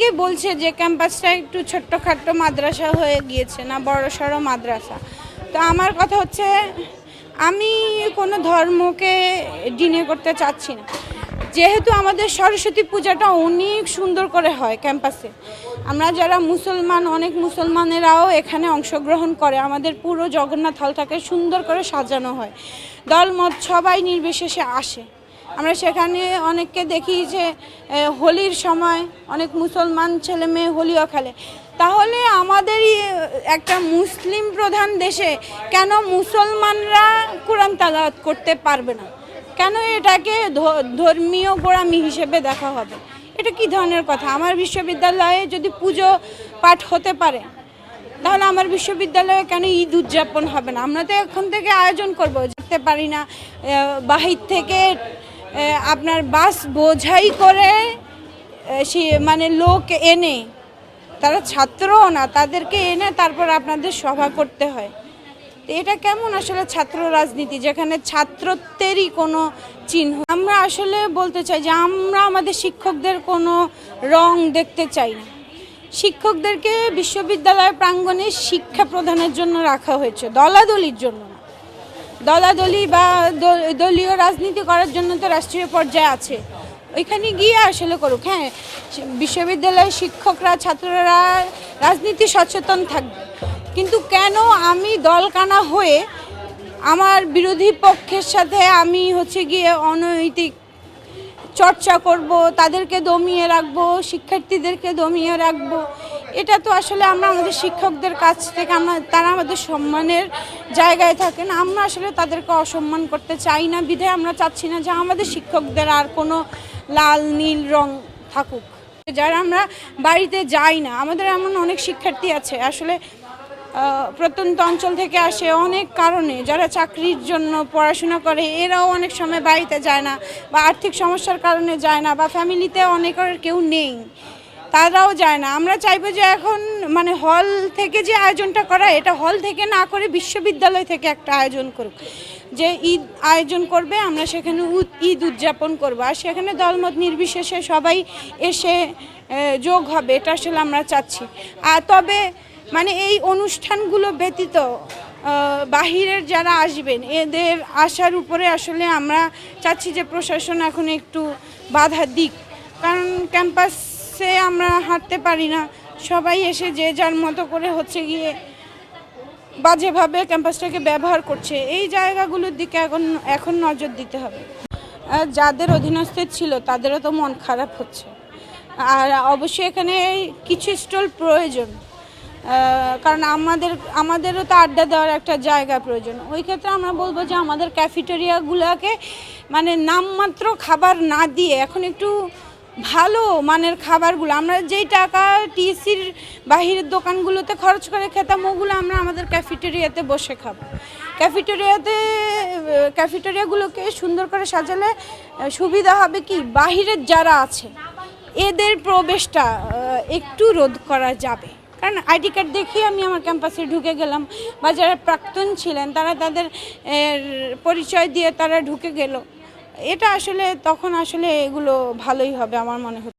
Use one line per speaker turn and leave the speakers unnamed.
কে বলছে যে ক্যাম্পাসটা একটু ছোট্টখাট্ট মাদ্রাসা হয়ে গিয়েছে না বড় সড়ো মাদ্রাসা। তো আমার কথা হচ্ছে, আমি কোনো ধর্মকে ডিনে করতে চাচ্ছি না। যেহেতু আমাদের সরস্বতী পূজাটা অনেক সুন্দর করে হয় ক্যাম্পাসে। আমরা যারা মুসলমান, অনেক মুসলমানেরাও এখানে অংশগ্রহণ করে। আমাদের পুরো জগন্নাথ হলটাকে সুন্দর করে সাজানো হয়। দলমত সবাই নির্বিশেষে আসে। আমরা সেখানে অনেককে দেখি যে হোলির সময় অনেক মুসলমান ছেলে মেয়ে হোলিও খেলে। তাহলে আমাদেরই একটা মুসলিম প্রধান দেশে কেন মুসলমানরা কোরআন তালাওয়াত করতে পারবে না? কেন এটাকে ধর্মীয় গোড়ামি হিসেবে দেখা হবে? এটা কি ধরনের কথা? আমার বিশ্ববিদ্যালয়ে যদি পুজো পাঠ হতে পারে, তাহলে আমার বিশ্ববিদ্যালয়ে কেন ঈদ উদযাপন হবে না? আমরা তো এখন থেকে আয়োজন করব। যেতে পারি না বাহির থেকে আপনার বাস বোঝাই করে মানে লোক এনে, তারা ছাত্রও না, তাদেরকে এনে তারপর আপনাদের সভা করতে হয়। তো এটা কেমন আসলে ছাত্র রাজনীতি, যেখানে ছাত্রত্বেরই কোনো চিহ্ন? আমরা আসলে বলতে চাই যে আমরা আমাদের শিক্ষকদের কোনো রং দেখতে চাই না। শিক্ষকদেরকে বিশ্ববিদ্যালয় প্রাঙ্গণে শিক্ষা প্রদানের জন্য রাখা হয়েছে, দলাদলির জন্য। দলাদলি বা দলীয় রাজনীতি করার জন্য তো রাষ্ট্রীয় পর্যায়ে আছে। ওইখানে গিয়ে আসলে করুক হ্যাঁ? বিশ্ববিদ্যালয়ের শিক্ষকরা, ছাত্ররা রাজনীতি সচেতন থাকবে কিন্তু কেন আমি দলকানা হয়ে আমার বিরোধী পক্ষের সাথে আমি হচ্ছে গিয়ে অনৈতিক চর্চা করব, তাদেরকে দমিয়ে রাখব, শিক্ষার্থীদেরকে দমিয়ে রাখব এটা তো আসলে আমরা আমাদের শিক্ষকদের কাছ থেকে আমরা, তারা আমাদের সম্মানের জায়গায় থাকেন। আমরা আসলে তাদেরকে অসম্মান করতে চাই না, বিধায় আমরা চাচ্ছি না যে আমাদের শিক্ষকদের আর কোনো লাল, নীল রং থাকুক। যারা আমরা বাড়িতে যাই না, আমাদের এমন অনেক শিক্ষার্থী আছে, আসলে প্রত্যন্ত অঞ্চল থেকে আসে অনেক কারণে। যারা চাকরির জন্য পড়াশোনা করে, এরাও অনেক সময় বাড়িতে যায় না বা আর্থিক সমস্যার কারণে যায় না বা ফ্যামিলিতে অনেকের কেউ নেই। তারাও যায় না। আমরা চাইব যে এখন মানে হল থেকে যে আয়োজনটা করা, এটা হল থেকে না করে বিশ্ববিদ্যালয় থেকে একটা আয়োজন করুক। যে ঈদ আয়োজন করবে, আমরা সেখানে ঈদ উদযাপন করব। আর সেখানে দলমত নির্বিশেষে সবাই এসে যোগ হবে, এটা আসলে আমরা চাচ্ছি। আর তবে মানে এই অনুষ্ঠানগুলো ব্যতীত বাহিরের যারা আসবেন, এদের আসার উপরে আসলে আমরা চাচ্ছি যে প্রশাসন এখন একটু বাধা দিক। কারণ ক্যাম্পাসে আমরা হাঁটতে পারি না। সবাই এসে যে যার মতো করে হচ্ছে গিয়ে বাজেভাবে ক্যাম্পাসটাকে ব্যবহার করছে। এই জায়গাগুলোর দিকে এখন এখন নজর দিতে হবে। যাদের অধীনস্থ ছিল, তাদেরও তো মন খারাপ হচ্ছে। আর অবশ্যই এখানে কিছু স্টল প্রয়োজন। কারণ আমাদের, আমাদেরও তো আড্ডা দেওয়ার একটা জায়গা প্রয়োজন। ওই ক্ষেত্রে আমরা বলব যে আমাদের ক্যাফেটেরিয়াগুলোকে মানে নামমাত্র খাবার না দিয়ে এখন একটু ভালো মানের খাবারগুলো। আমরা যেই টাকা টিএসির বাহিরের দোকানগুলোতে খরচ করে খেতাম, ওগুলো আমরা আমাদের ক্যাফেটেরিয়াতে বসে খাব। ক্যাফেটেরিয়াতে ক্যাফেটেরিয়াগুলোকে সুন্দর করে সাজালে সুবিধা হবে কি? বাহিরের যারা আছে, এদের প্রবেশটা একটু রোধ করা যাবে। কারণ আইডি কার্ড দেখেই আমি আমার ক্যাম্পাসে ঢুকে গেলাম, বা যারা প্রাক্তন ছিলেন, তারা তাদের পরিচয় দিয়ে তারা ঢুকে গেল। এটা আসলে তখন আসলে এগুলো ভালোই হবে আমার মনে হচ্ছে।